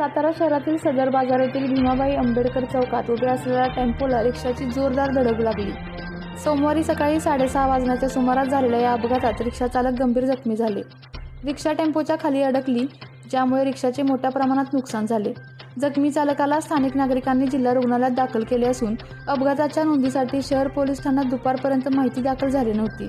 सातारा शहरातील सदर बाजार येथील भीमाबाई आंबेडकर चौकात उभ्या असलेल्या टेम्पोला रिक्षाची जोरदार धडक लागली. सोमवारी सकाळी साडेसहा वाजण्याच्या सुमारास झालेल्या या अपघातात रिक्षा चालक गंभीर जखमी झाले. रिक्षा टेम्पोच्या खाली अडकली ज्यामुळे रिक्षाचे मोठ्या प्रमाणात नुकसान झाले. जखमी चालकाला स्थानिक नागरिकांनी जिल्हा रुग्णालयात दाखल केले असून अपघाताच्या नोंदीसाठी शहर पोलीस ठाण्यात दुपारपर्यंत माहिती दाखल झाली नव्हती.